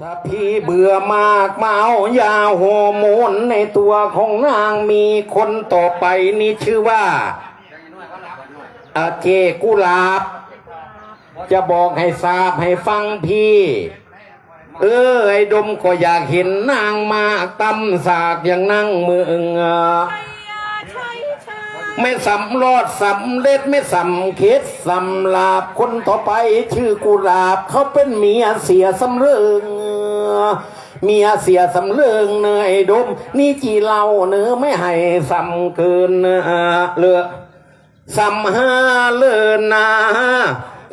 ถ้าพี่เบื่อมากมาเอายาฮอร์โมนในตัวของนางมีคนต่อไปนี่ชื่อว่าอาเจกุหลาบ จะบอกให้ทราบให้ฟังพี่ เออไอ้ดมก็อยากเห็นนางมากตำสากอย่างนั่งเมืองอะไม่สำรอดสำเร็จไม่สำเค็ดสำลาบคนต่อไปชื่อกุหลาบเขาเป็นเมียเสียสำเริง เมียเสียสำเริงเนยดม นี่จีเล่าเนื้อไม่ให้สำเกินเนื้อเลือสัมหาเลินนา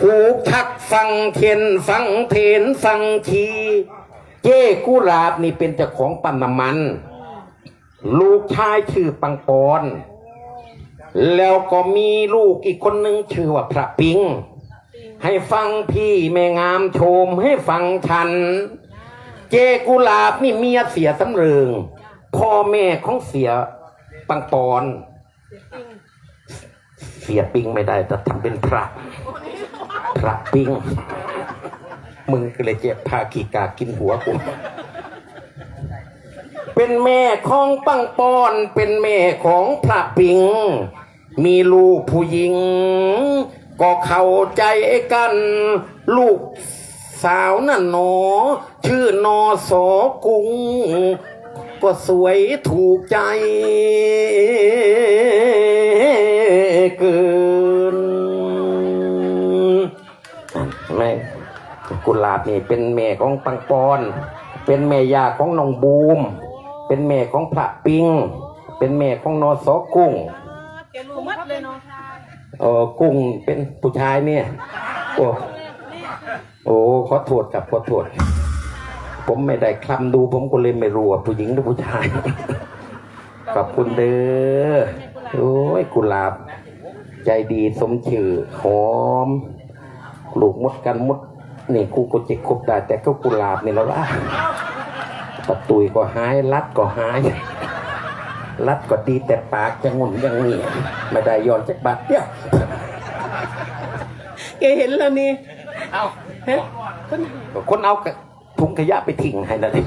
ผูกทักฟังเทียนฟังเทนฟังทีเจ้กุลาบนี่เป็นเจ้าของปั๊มน้ำมัน ลูกชายชื่อปังปอนแล้วก็มีลูกอีกคนหนึ่งชื่อว่าพระปิง ให้ฟังพี่แม่งามโชมให้ฟังฉัน เจกุหลาบนี่เมียเสียสำเริง พ่อแม่ของเสียปังปอน เสียปิงไม่ได้แต่ทำเป็นพระ พระปิงมึงก็เลยเจ็บพากีกากินหัวกูเป็นแม่ของปังปอนเป็นแม่ของพระปิง มีลูกผู้หญิง ก็เข้าใจกัน ลูก สาวนั่นหนอ ชื่อนอสอกุง ก็สวยถูกใจเกินแม่กุหลาบนี่เป็นแม่ของปังปอน เป็นแม่ยาของน้องบูม เป็นแม่ของพระปิง เป็นแม่ของนอสอกุ้งแกรู้หมัดเลยเนาะเออกุ้งเป็นผู้ชายเนี่ยโอ้ โอ้ขอโทษครับขอโทษ ผมไม่ได้คลำดู ผมก็เลยไม่รู้ว่าผู้หญิงหรือผู้ชาย ขอบคุณเด้อ โอ้ยกุหลาบ ใจดีสมชื่อหอมลูกมดกันมดนี่กูก็จะคบได้แต่ก็กุหลาบนี่แล้วล่ะตะตุยก็หาย รัดก็หาย รัดก็ดีแต่ปากจะงุนอยังนี้ไม่ได้ย้อนจักบาทเดียวแกเห็นแล้วนี่ เอาเฮ้ยคนคนเอากระถุงขยะไปทิ้งให้แล้วนี่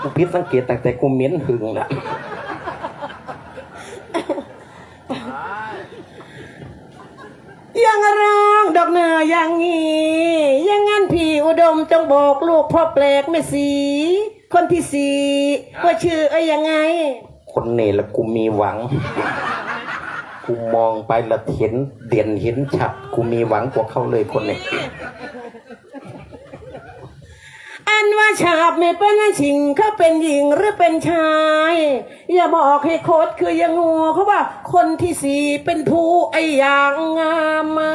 กูพิดสังเกตตั้งแต่กูเหม็นหึงนะยังร้องดอกเนื้ออย่างงี้อยังงั้นพี่อุดมจงบอกลูกพ่อแปลกไม่สี คนที่สี่ว่าชื่อไอ้ยังไง คนนี่ละกูมีหวัง กูมองไปและเห็นเด่นเห็นชัด กูมีหวังกว่าเขาเลยคนนี้อันว่าฉาบไม่เป็นชิงเขาเป็นหญิงหรือเป็นชาย อย่าบอกให้โคตรคือยังงูเขาว่าคนที่สี่เป็นผู้ไอ้อย่างงามมา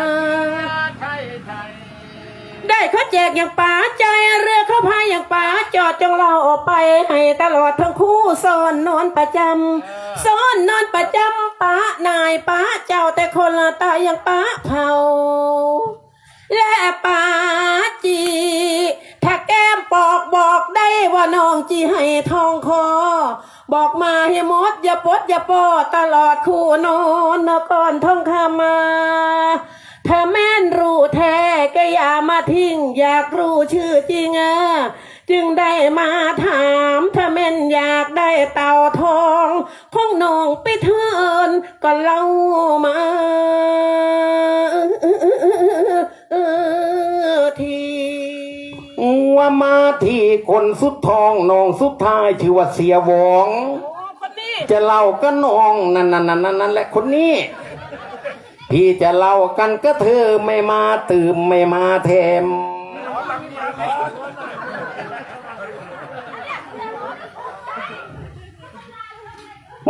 ได้เขาแจกอย่างป๋าใจเรือเขาพายอย่างป๋าจอดจงเราออกไป ให้ตลอดทั้งคู่ซ่อนนอนประจำซ่อนนอนประจำป๋านายป๋าเจ้าแต่คนละตายอย่างป๋าเผา และป๋าจีถ้าแก้มปอกบอกได้ว่าน้องจีให้ทองคอ บอกมาให้หมดอย่าปดอย่าปอตลอดคู่นอนนก่อนท่องคำมา ถ้าแม่นรู้แท้ก็อย่ามาทิ้ง อยากรู้ชื่อจริงอะจึงได้มาถาม ถ้าแม่นอยากได้เต่าทองของน้องไปเทินก็เล่ามาทีว่ามาที่คนสุดทองน้องสุดท้ายชื่อว่าเสียหวงจะเล่าก็น้องนั่นนั่นนั่นนั่นแหละคนนี้ พี่จะเล่ากันก็เธอไม่มาตื่มไม่มาแถม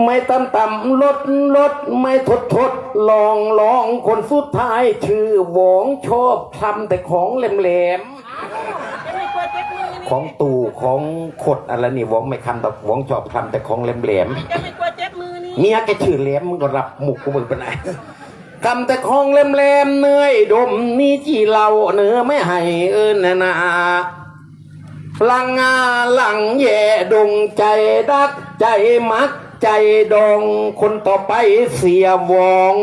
ไม่ตำต่ำลดลดไม่ทดทดลองลองคนสุดท้ายชื่อหวองชอบทำแต่ของแหลมๆของตู่ของขดอะไรนี่หวองไม่คำแต่หวองชอบทำแต่ของแหลมๆจะไม่กลัวเจ็บมือนี่เมียแกชื่อแหลมมึงก็รับหมุกกูมึงไปไหน ทำแต่ของแหลมๆเนื้อยดมนี่จีเหลาเนื้อไม่ให้เอินนนาลังงาหลังแย่ดงใจดักใจมักใจดองคนต่อไปเสียหวอง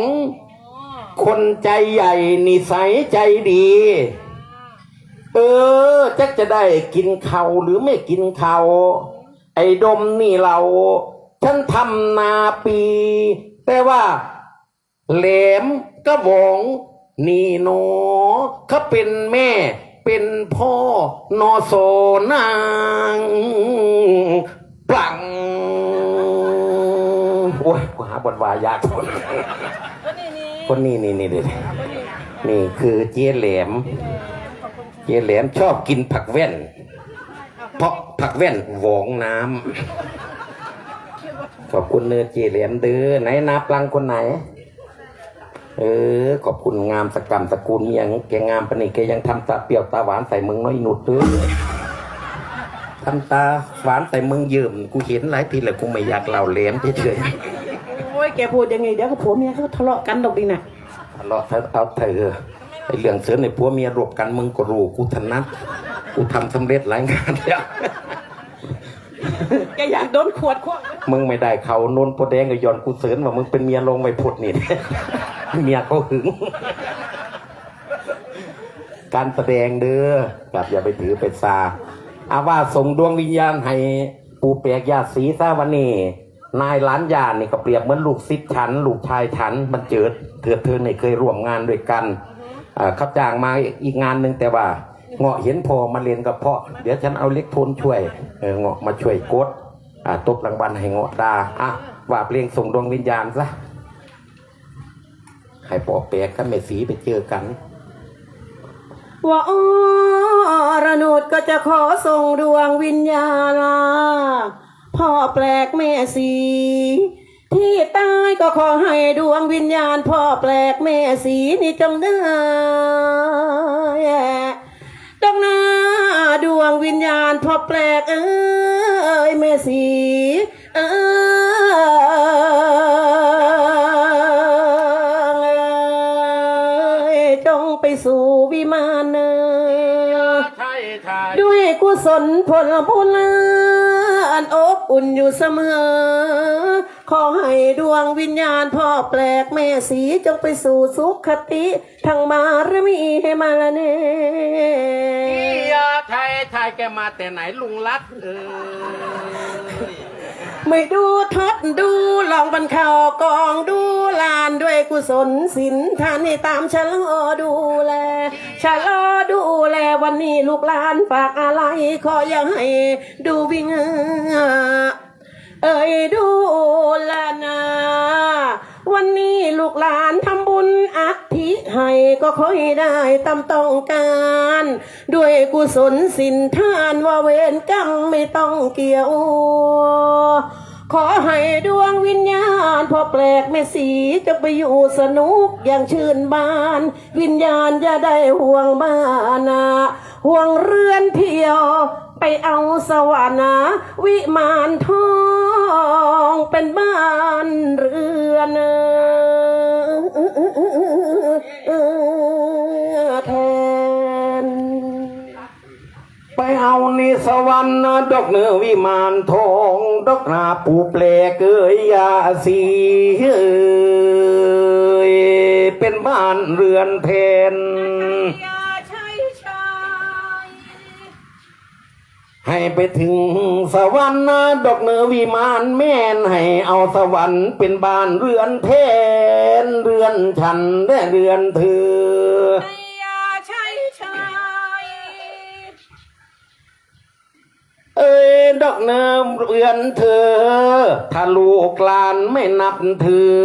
คนใจใหญ่นิสัยใจดี เออจักจะได้กินเขาหรือไม่กินเขาไอ้ดมนี่เรา ฉันทำนาปี แต่ว่า แหลมก็บองนี่โนเขาเป็นแม่เป็นพ่อนอโซนางปลังโอ้ยกูหาบทวายากคนคนนี้นี่นี่นี่นี่คือเจ๊แหลม เจ๊แหลมชอบกินผักแว่น เพราะผักแว่นหวองน้ำขอบคุณเนื้อเจ๊แหลมเด้อไหนนาปลังคนไหน เออ ขอบคุณงามสกรรมสกุลยังแกงามปานนี่แกยังทำตาเปรี้ยวตาหวานใส่มึงน้อยหนุดเด้อทำตาหวานใส่มึงยืมกูเห็นหลายทีแล้วกูไม่อยากเล่าแหลมเฉยโอ้ยแกพูดยังไงเดี๋ยวก็ผัวเมียเขาทะเลาะกันดอกดิน่ะๆทะเลาะเอาเธอไอเรื่องเสือในผัวเมียรบกันมึงก็รู้กูถนัดกูทำสำเร็จหลายงานแล้ว แกอยากโดนขวดขวดมึงไม่ได้เขานนโปแดงกับยอนกูเสริญว่ามึงเป็นเมียลงไปพุดนี่เมียเขาหึง การแสดงเด้อกลับอย่าไปถือไปซาอาว่าส่งดวงวิญญาณให้ปูแปลกญาติสีซาวันนี้นายล้านยานนี่ก็เปรียบเหมือนลูกซิดฉัน ลูกชายฉันมันเจิดเถือเธอเนี่ยเคยร่วมงานด้วยกันเขาจ้างมาอีกงานหนึ่งแต่ว่า เงาะเห็นพอมาเรียนกับพ่อเดี๋ยวฉันเอาเล็กโทนช่วยเออเงาะมาช่วยกดอ่าตบรางวัลให้เงาะดาอะว่าเพลงส่งดวงวิญญาณซะให้ปอแปลกกับแม่สีไปเจอกันว่าอรนุดก็จะขอส่งดวงวิญญาณพ่อแปลกแม่สีที่ตายก็ขอให้ดวงวิญญาณพ่อแปลกแม่สีนี่จงได้ แปลกเอ้ยแม่สีเอ้ยจงไปสู่วิมานเนอใช่ใช่ด้วยกุศลผลบุญอันอบอุ่นอยู่เสมอ ขอให้ดวงวิญญาณพ่อแปลกแม่สีจงไปสู่สุขคติทางมารมีให้มาละเน ทยไทยแกมาแต่ไหนลุงรัดเออไม่ดูทดดูลองบันข่ากองดูลานด้วยกุศลสินทานให้ตามชะลอดูแลชะลอดูแลวันนี้ลูกหลานฝากอะไรขออย่าให้ดูวิ่งเอ้ยดูแลนะวันนี้ลูกหลานทำบุญอัฐิ ให้ก็ขอให้ได้ตามต้องการ ด้วยกุศลสินทานว่าเวรกรรมไม่ต้องเกี่ยว ขอให้ดวงวิญญาณพอแปลกแม่สีจะไปอยู่สนุกอย่างชื่นบาน วิญญาณอย่าได้ห่วงบ้านนะห่วงเรือนเที่ยว ไปเอาสวรรค์นะวิมานทองเป็นบ้านเรือนแทน ไปเอานิสวรรค์ดอกเนื้อวิมานทองดอกนาปูแปลเอ้ยยาสีเอยเป็นบ้านเรือนเพน ให้ไปถึงสวรรค์นะดอกเนื้อวิมานแม่นให้เอาสวรรค์เป็นบ้านเรือนเพนเรือนฉันและเรือนเธออย่าใช้ชายเอ้ยดอกเนิมเรือนเธอ ถ้าลูกหลานไม่นับถือ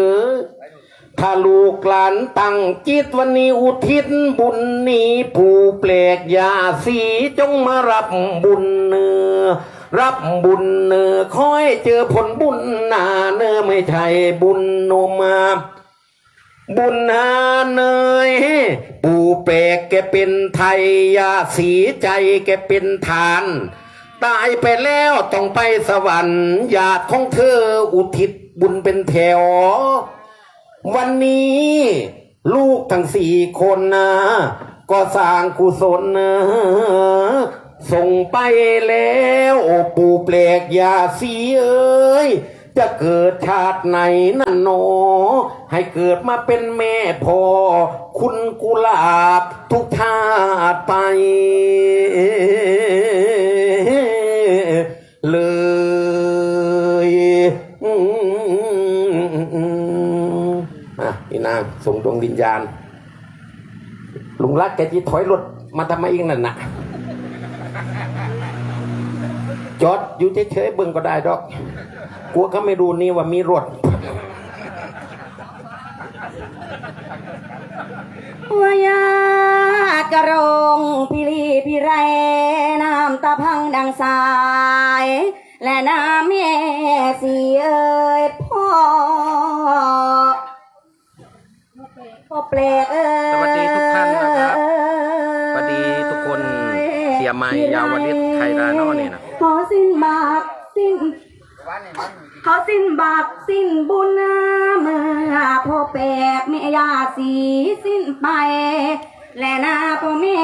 ถ้าลูกหลานตั้งจิตวันนี้อุทิศบุญนี้ผู้แปลกยาสีจงมารับบุญเนื้อรับบุญเนื้อคอยเจอผลบุญหนาเนื้อไม่ใช่บุญโนมาบุญหาเนยปู่แปลกแกเป็นไทยยาสีใจแกเป็นทาน ตายไปแล้วต้องไปสวรรค์ญาติของเธออุทิศบุญเป็นแถว วันนี้ ลูกทั้งสี่คนนะ ก็สร้างกุศลนะส่งไปแล้วปู่แปลกยาสีเอ้ยจะเกิดชาติไหนนั่นหนอ ให้เกิดมาเป็นแม่พ่อคุณกุหลาบทุกชาติไป เลยี่นางส่งดวงวิญญาณลุงรักแกจีถอยรถมาทำไมอีกนั่นนะจอดอยู่เฉยๆเบิ่งก็ได้ดอกกลัวเขาไม่รู้นี่ว่ามีรถวายากระรงพิรีพิไรน้ำตาพังดังสาย และน้ำแม่สีเอ้ยพ่อ พ่อเปลกเอ้ยสวัสดีทุกท่านนะครับสวัสดีทุกคนเสียไม้ยาวลิศไทยดานอเนี่ยนะขอสิ้นบาปสิ้นขอสิ้นบาปสิ้นบุญนะเมื่อพ่อแปกแม่ยาสีสิ้นไป และนาพ่อแม่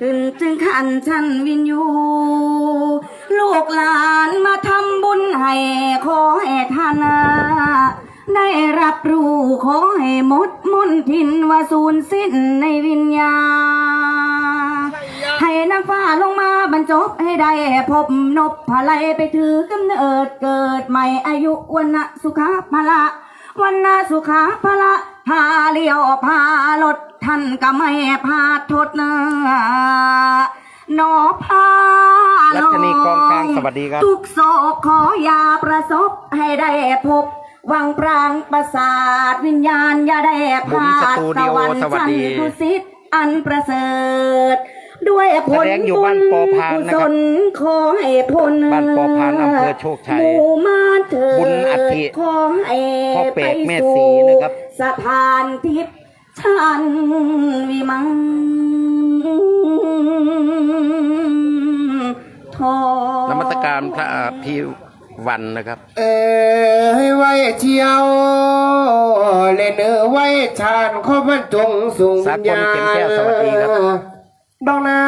ขึ้นจึงขันชันวินยู ลูกหลานมาท ให้ขอให้ท่านได้รับรู้ขอให้หมดมนทินว่าสูญสิ้นในวิญญาให้น้ำฟ้าลงมาบรรจบให้ได้พบนบพลัยไปถือกำเนิดเกิดใหม่อายุวันนะสุขาพละวันนะสุขาพละพาเลี้ยวพาลดท่านก็ไม่พาทดเนอ นอพาลรัชนีกองกลางสวัสดีครับ ทุกโศกขออย่าประสบให้ได้พบ วังปรางประสาทวิญญาณอย่าได้พบุ๋มลาสดตูสดิโอวรรค์สวัสชั้นดีดุสิตอันประเสริฐด้วยผลแสดงอยู่บ้านปอพานกุนะศครับลขอให้ผลบ้านปอพานอำเภอโชคชัยหมู่มาเถิดบุญอัฐิขอให้พ่อเปรกแม่ไปสู่ศรีนะครับสถานทิพย์ชันวิมัง ทองนมัสการพระพิวันนะครับ เอ้ยไว้เที่ยวเล่นเออไว้ชาญขอบรรจงสูงสากลเข็มแก้วสวัสดีครับ ดอกนา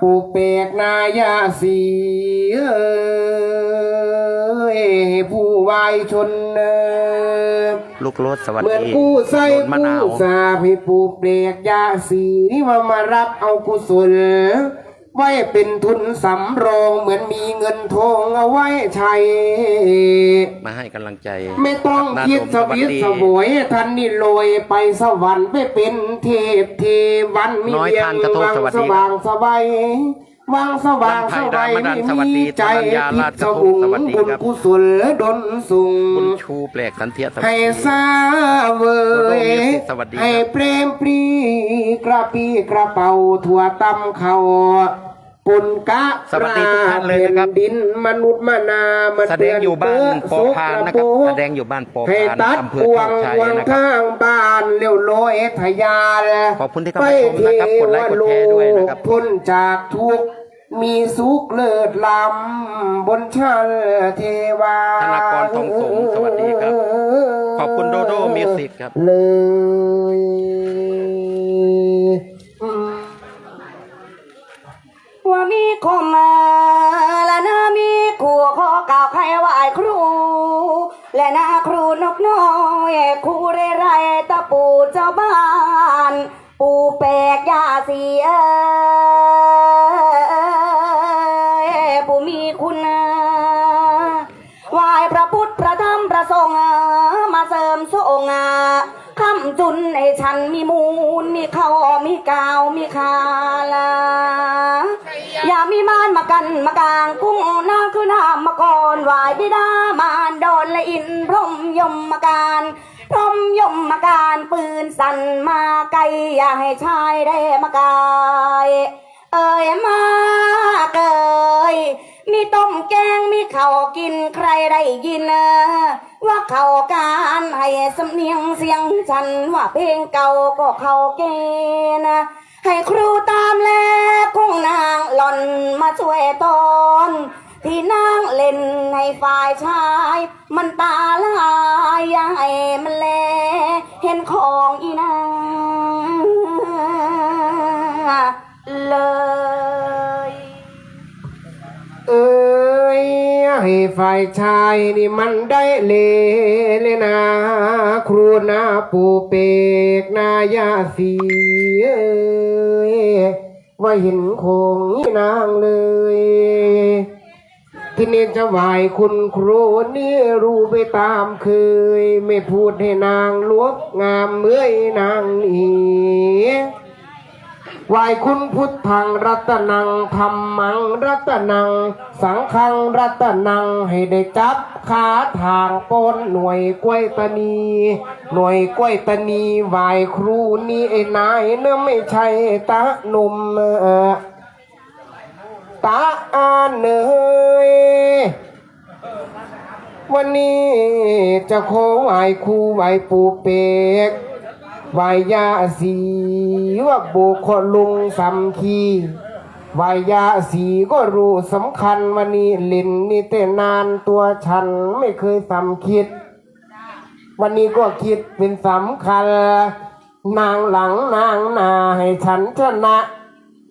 ปลูกเปกนายาสีเอ้ยผู้วายชนเอ้ย ลูกรถสวัสเหมือนดีกู้ใส่โดนมะกู้นาวสาให้ปลูกเปกยาสีนี่ว่ามารับเอากุศล ไว้เป็นทุนสำรองเหมือนมีเงินทองเอาไว้ใช้ มาให้กำลังใจไม่ต้องนาคิดมสวิตสววยท่านนี่โรยไปสวรรค์ไปเป็นเทพเทวันมีน้อยเพียทางนกระทบวังสวัสสดีว่างสบายวังสว่างสบายลำไผ่ดาไม่มดันสวัสดีมีใจธนัญญาผิราดชกสระทบบุงสวัสดีบุญครับกุศลดลสูงคุณชูแปลกสันเทียสวัสให้ดีซาเวโดโดยมิวสิกสวัสดีครับให้เปรมปรีกระปีกระเป๋าถั่วตำเขา ปุนกะสวัสดีทุกท่านเลยนะครับแผ่ดินมนุษย์มานามาแสดงอยู่บ้านปอพานนะครับแสดงอยู่บ้านปอให้พานตัดอำเภพอวโชงคชัยพวงนะครับข้างบ้านเลี้ยวโลยทะยานขอบคุณที่เข้ามาชมนะครับกดไลค์กดแชร์ด้วยนะครับพ้นจากทุกข์มีสุขเลิศล้ำบนชั้นเทวาธนากรทองสงสวัสดีครับ ขอบคุณโดโดมิวสิกครับเลย มีคมมาและนามีครูขอกล่าวใครไหวครู และนาครูนกน้อยครูเรไรตะปูเจ้าบ้าน ปูแปลกยาเสียปูมีคุณนะไหวพระพุทธพระธรรมพระสงฆ์มาเสริมทรงคำจุนให้ฉันมีมูลมีเขามีกาวมีคาลาามีมานมากันมากลางกุ้งหน้าคือน้ำมาก่อนวายบิดามารโดนและอินพรมยมมาการพรมยมมาการปืนสั่นมาไกลอย่าให้ชายได้มากายเอ่ยมาเกยมีต้มแกงมีเข้ากินใครได้ยินเออว่าเขาการให้สำเนียงเสียงฉันว่าเพลงเก่าก็เขาเกณฑ์ ให้ครูตามแลคงนางหล่อนมาช่วยตอน ที่นางเล่นให้ฝ่ายชาย มันตาลายอย่าให้มันแล เห็นของอีนาง ฝ่ายชายนี่มันได้เลเลยนะ ครูนาปูเปกนายาสีว่าเห็นคงนางเลย ที่นี่จะไหวคุณครูนี่รู้ไปตามเคย ไม่พูดให้นางลวกงามเมื่อยนางนี่ ไหวคุณพุทธังรัตนังธรรมังรัตนัง สังฆังรัตนังให้ได้จับขาทางปนหน่วยกล้วยตานี หน่วยกล้วยตานีไหวครูนี่ไอ้นายเนื้อไม่ใช่ตาหนุ่มเออตาอานเนยวันนี้จะขอไหวครูไหวปูเปกไหวยาสี ว่าบุคคลลุงสำคีไหวยาสีก็รู้สำคัญวันนี้ลินนี่แต่นานตัวฉันไม่เคยสำคิด วันนี้ก็คิดเป็นสำคัญ นางหลังนางนาให้ฉันชนะ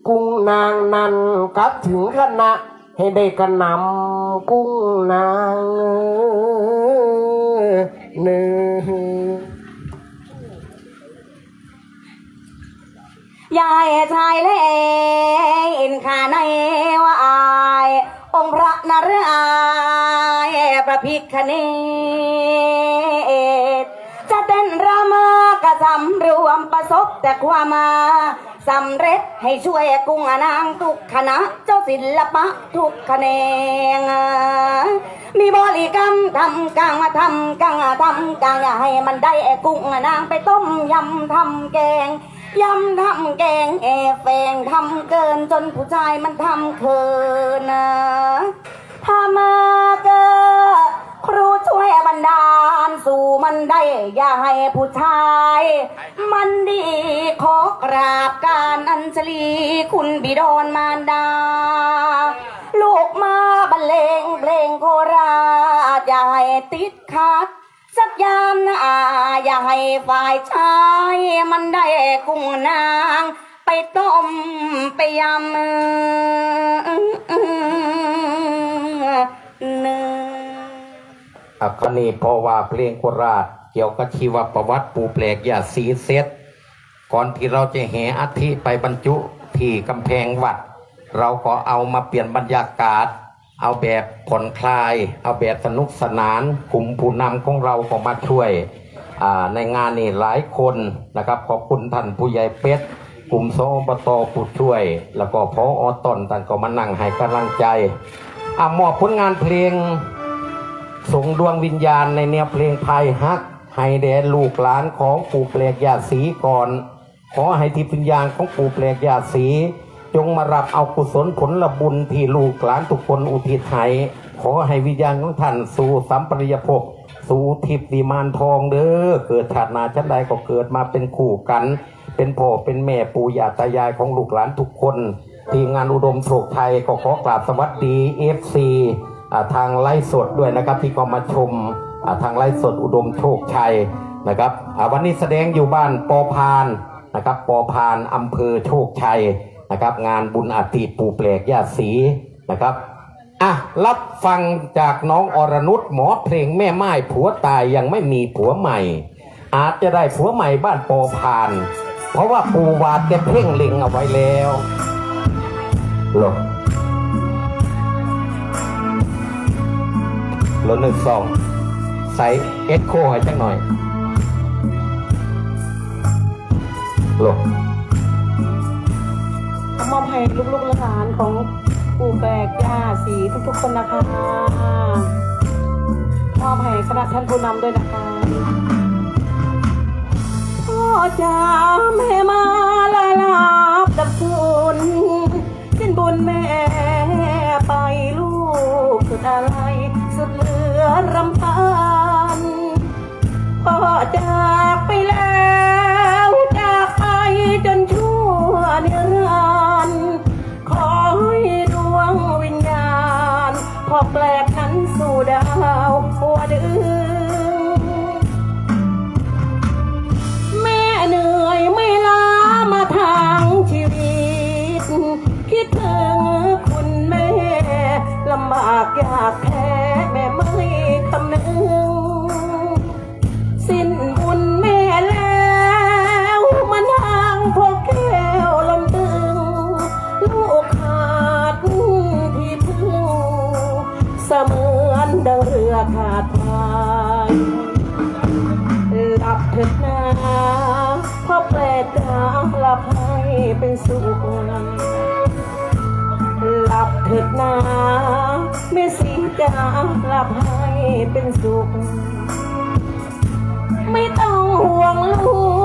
กุ้งนางนันกลับถึงคณะ ให้ได้กระนำกุ้งนางเนื้อ ยายชายเล่นขาในว่าอาย องค์พระนารายประพิคเนศจะเต้นรำมากระสำรวมประสบแต่ความมาสำเร็จให้ช่วยกุ้งนางทุกคณะ เจ้าศิลปะทุกแขนง มีบริกรรมทำกังมาทำกังทำกังอย่าให้มันได้กุ้งนางไปต้มยำทำแกง ยำทำแกงแอแฝงทำเกินจนผู้ชายมันทำเคินนะถ้ามาเกอครูช่วยบันดาลสู่มันได้ อย่าให้ผู้ชาย มันดีขอกราบการอัญชลีคุณบิดอนมารดา ลูกมาบรรเลงเพลงโคราชอย่าให้ติดขัด สักยามนะอย่าให้ฝ่ายชายมันได้กุ้งนาง ไปต้มไปยำเนื้ออัคนีเพราะว่าเพลงโคราช เกี่ยวกับชีวประวัติปูแปลกอย่าสีเซตก่อนที่เราจะแห่อาทิไปบรรจุที่กำแพงวัด เราก็เอามาเปลี่ยนบรรยากาศ เอาแบบผ่อนคลาย เอาแบบสนุกสนานกลุ่มผู้นำของเราก็มาช่วยในงานนี่หลายคนนะครับ ขอบคุณท่านผู้ใหญ่เป็ดกลุ่มโซอบตผู้ช่วย แล้วก็พออตอนท่านก็มานั่งให้กำลังใจอมอบผลงานเพลงส่งดวงวิญญาณในแนวเพลงไทยฮักให้แด่ลูกหลานของปู่แปลกยาสีก่อน ขอให้ทิพย์วิญญาณของปู่แปลกยาสี จงมารับเอากุศลผลบุญที่ลูกหลานทุกคนอุทิศให้ขอให้วิญญาณของท่านสู่สัมปริยภพสู่ทิพย์วิมานทองเด้อเกิดชาตินาชั้นใดก็เกิดมาเป็นคู่กัน เป็นพ่อเป็นแม่ปู่ย่าตายายของลูกหลานทุกคน ทีมงานอุดมโชคไทยก็ขอกราบสวัสดีเอฟซีทางไลฟ์สดด้วยนะครับที่ก็มาชมทางไลฟ์สดอุดมโชคชัยนะครับวันนี้แสดงอยู่บ้านปอพานนะครับปอพานอำเภอโชคชัย นะครับ งานบุญอาติปูแปลกญาติสีนะครับอะรับฟังจากน้องอรนุชหมอเพลงแม่ไม้ผัวตายยังไม่มีผัวใหม่ อาจจะได้ผัวใหม่บ้านปอพาน เพราะว่าปูวาดแกเพ่งเล็งเอาไว้แล้วหรอรถหนึ่งสองใส่เอ็กโคให้จังหน่อยโลบ ให้ลูกๆและหลานของปู่แบกย่าสีทุกๆคนนะคะมอบให้คณะท่านผู้นำด้วยนะคะพ่อจ๋าแม่มาลาลาบดับคุณสิ้นบุญแม่ไปลูกสุดอะไรสุดเหลือรำพันพ่อจากไปแล้ว ลับให้เป็นสุขหลับเถิดนาแม่สีจ๋าหลับให้เป็นสุข ไม่ต้องห่วงลูก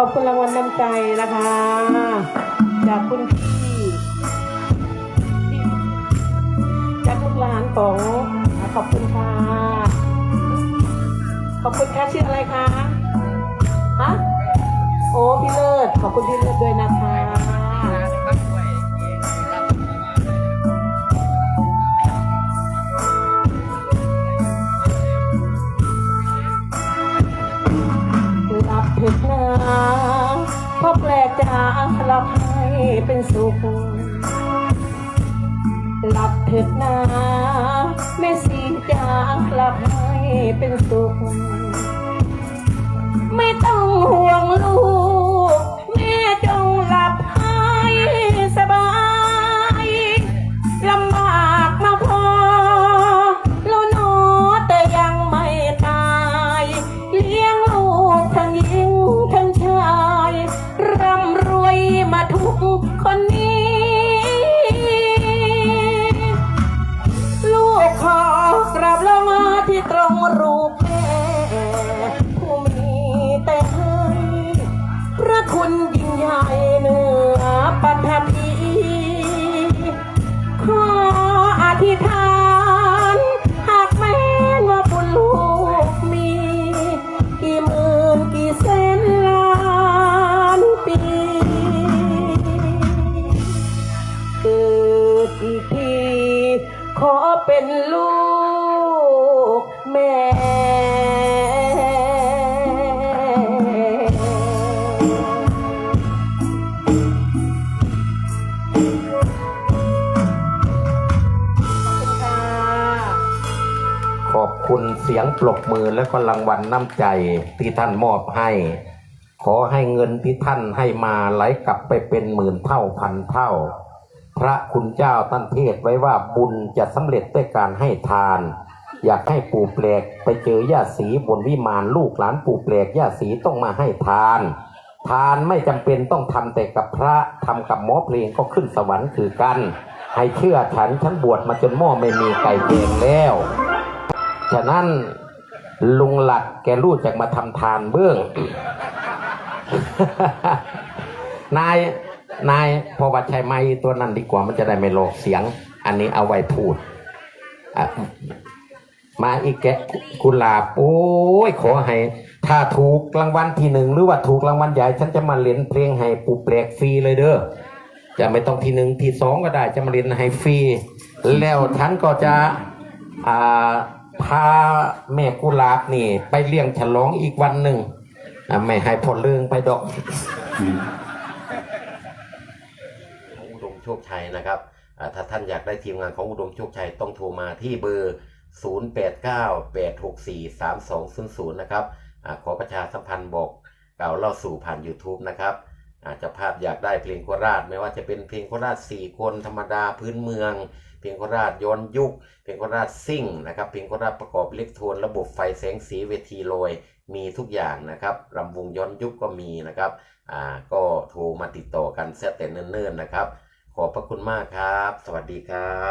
อะขอบคุณรางวัลน้ำใจนะคะ จากคุณพี่จากลูกหลานของขอบคุณค่ะ ขอบคุณค่ะชื่ออะไรคะฮะโอ้พี่เลิศขอบคุณพี่เลิศด้วยนะคะ เถิดนาเพราะแปลกจาหลับให้เป็นสุข หลับเถิดนาแม่สีจาหลับให้เป็นสุข ไม่ต้องห่วงลูก อปัทภีข ยงปรบมือและก็รางวัลน้ำใจที่ท่านมอบให้ ขอให้เงินที่ท่านให้มาไหลกลับไปเป็นหมื่นเท่าพันเท่า พระคุณเจ้าท่านเทศไว้ว่าบุญจะสำเร็จด้วยการให้ทาน อยากให้ปู่แปลกไปเจอย่าสีบนวิมานลูกหลานปู่แปลกย่าสีต้องมาให้ทาน ทานไม่จำเป็นต้องทำแต่กับพระทำกับหมอเพลงก็ขึ้นสวรรค์คือกันให้เชื่อฉันฉันบวชมาจนหม้อไม่มีไก่แกงแล้ว ฉะนั้นลุงหลัดแกรู้จักมาทำทานเบื้อง นายนายพอวัดชัยไม้ตัวนั้นดีกว่ามันจะได้ไม่โลกเสียง อันนี้เอาไว้พูด มาอีกแกกุหลาบ โอ้ยขอให้ ถ้าถูกรางวัลที่หนึ่งหรือว่าถูกรางวัลใหญ่ ฉันจะมาเล่นเพลงให้ปูแปลกฟรีเลยเด้อจะไม่ต้องที่หนึ่งที่สองก็ได้จะมาเรียนให้ฟรีแล้วฉันก็จะอ่า พาแม่กุหลาบนี่ ไปเลี้ยงฉลองอีกวันหนึ่งไม่ให้พอเรื่องไปดอกอุดมโชคชัยนะครับถ้าท่านอยากได้ทีมงานของอุดมโชคชัยต้องโทรมาที่เบอร์ 0898643200 นะครับอขอประชาสัมพันธ์บอกกล่าวเล่าสู่ผ่าน YouTube นะครับอาจจะภาพอยากได้เพลงโคราช ไม่ว่าจะเป็นเพลงโคราช 4 คนธรรมดาพื้นเมือง เพลงโคราชย้อนยุค เพลงโคราชซิ่งนะครับ เพลงโคราชประกอบอิเล็กโทรนระบบไฟแสงสีเวทีลอยมีทุกอย่างนะครับรำวงย้อนยุคก็มีนะครับอ่าก็โทรมาติดต่อกันเสียแต่เนิ่นๆนะครับ ขอบพระคุณมากครับ สวัสดีครับ